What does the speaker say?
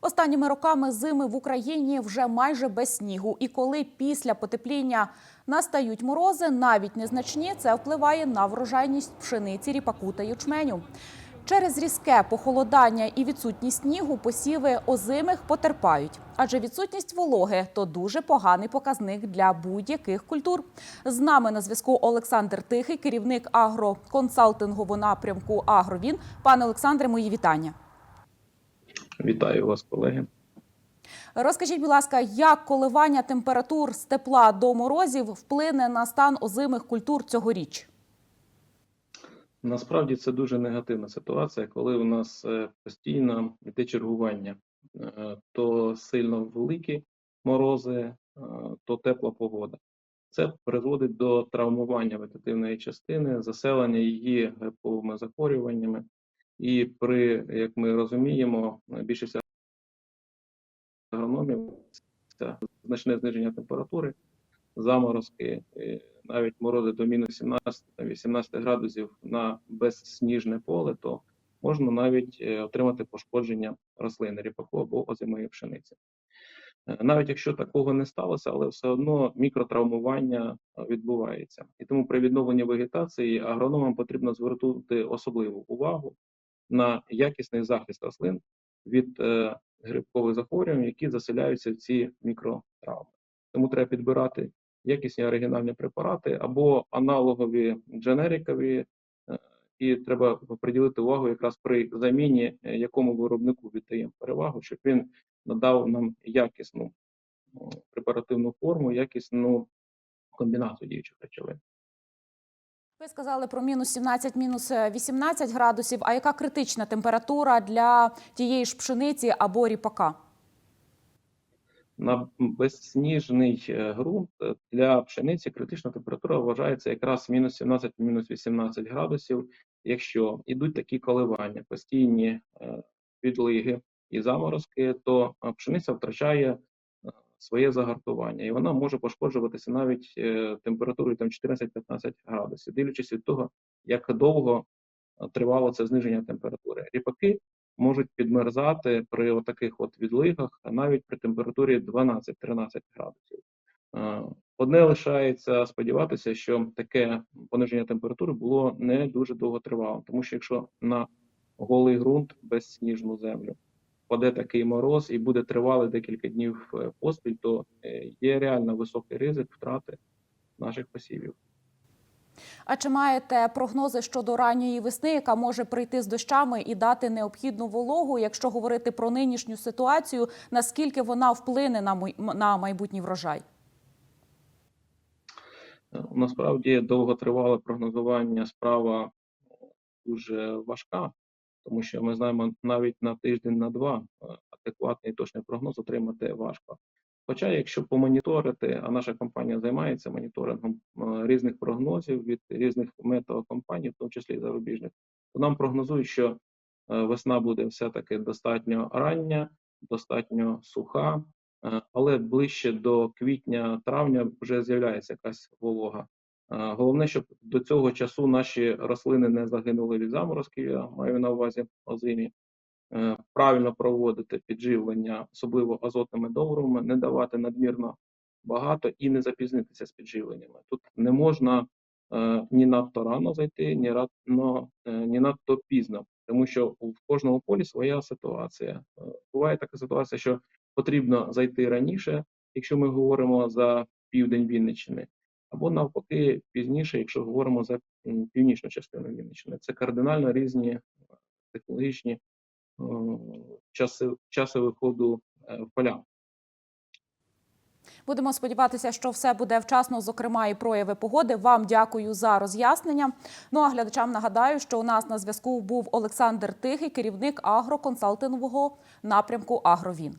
Останніми роками зими в Україні вже майже без снігу. І коли після потепління настають морози, навіть незначні, це впливає на врожайність пшениці, ріпаку та ячменю. Через різке похолодання і відсутність снігу посіви озимих потерпають, адже відсутність вологи то дуже поганий показник для будь-яких культур. З нами на зв'язку Олександр Тихий, керівник агроконсалтингового напрямку Агровін. Пане Олександре, мої вітання. Вітаю вас, колеги. Розкажіть, будь ласка, як коливання температур з тепла до морозів вплине на стан озимих культур цьогоріч? Насправді це дуже негативна ситуація, коли у нас е, постійно йде чергування. Е, То сильно великі морози, е, то тепла погода. Це призводить до травмування вегетативної частини, заселення її гриповими захворюваннями. І при, як ми розуміємо, більшість агрономів значне зниження температури, заморозки, е, навіть морози до мінус 17-18 градусів на безсніжне поле, то можна навіть е, отримати пошкодження рослини ріпаку або озимої пшениці. Е, Навіть якщо такого не сталося, але все одно мікротравмування відбувається. І тому при відновленні вегетації агрономам потрібно звернути особливу увагу на якісний захист рослин від е, грибкових захворювань, які заселяються в ці мікротравми. Тому треба підбирати якісні оригінальні препарати або аналогові дженерикові, е, і треба приділити увагу якраз при заміні, е, якому виробнику віддаємо перевагу, щоб він надав нам якісну препаративну форму, якісну комбінацію діючих речовин. Ви сказали про мінус 17, мінус 18 градусів. А яка критична температура для тієї ж пшениці або ріпака? На безсніжний е, ґрунт е, для пшениці критична температура вважається якраз мінус 17, мінус 18 градусів. Якщо йдуть такі коливання, постійні е, відлиги і заморозки, то е, пшениця втрачає е, своє загартування, і вона може пошкоджуватися навіть е, температурою там 14-15 градусів, дивлячись від того, як довго е, тривало це зниження температури. Ріпаки можуть підмерзати при таких от відлигах, навіть при температурі 12-13 градусів. Е, Одне лишається сподіватися, що таке пониження температури було не дуже довготривалим, тому що якщо на голий ґрунт безсніжну землю паде такий мороз і буде тривалий декілька днів е, поспіль, то е, є реально високий ризик втрати наших посівів. А чи маєте прогнози щодо ранньої весни, яка може прийти з дощами і дати необхідну вологу, якщо говорити про нинішню ситуацію, наскільки вона вплине на на майбутній врожай? Е, Насправді довготривале прогнозування справа дуже важка, тому що ми знаємо навіть на тиждень на два е, адекватний точний прогноз отримати важко. Хоча, якщо помоніторити, а наша компанія займається моніторингом е, різних прогнозів від різних метеокомпаній, в тому числі і зарубіжних, то нам прогнозують, що е, весна буде все-таки достатньо рання, достатньо суха, але ближче до квітня-травня вже з'являється якась волога. Е, Головне, щоб до цього часу наші рослини не загинули від заморозків, я маю на увазі озимі. Е, Правильно проводити підживлення, особливо азотними добривами, не давати надмірно багато і не запізнитися з підживленнями. Тут не можна е, ні надто рано зайти, ні, рано, ні надто пізно, тому що в кожному полі своя ситуація. Буває така ситуація, що потрібно зайти раніше, якщо ми говоримо за південь Вінниччини, або навпаки пізніше, якщо говоримо за північну частину Вінниччини. Це кардинально різні технологічні е, часи, часи виходу е, в поля. Будемо сподіватися, що все буде вчасно, зокрема і прояви погоди. Вам дякую за роз'яснення. Ну а глядачам нагадаю, що у нас на зв'язку був Олександр Тихий, керівник агроконсалтингового напрямку Агровін.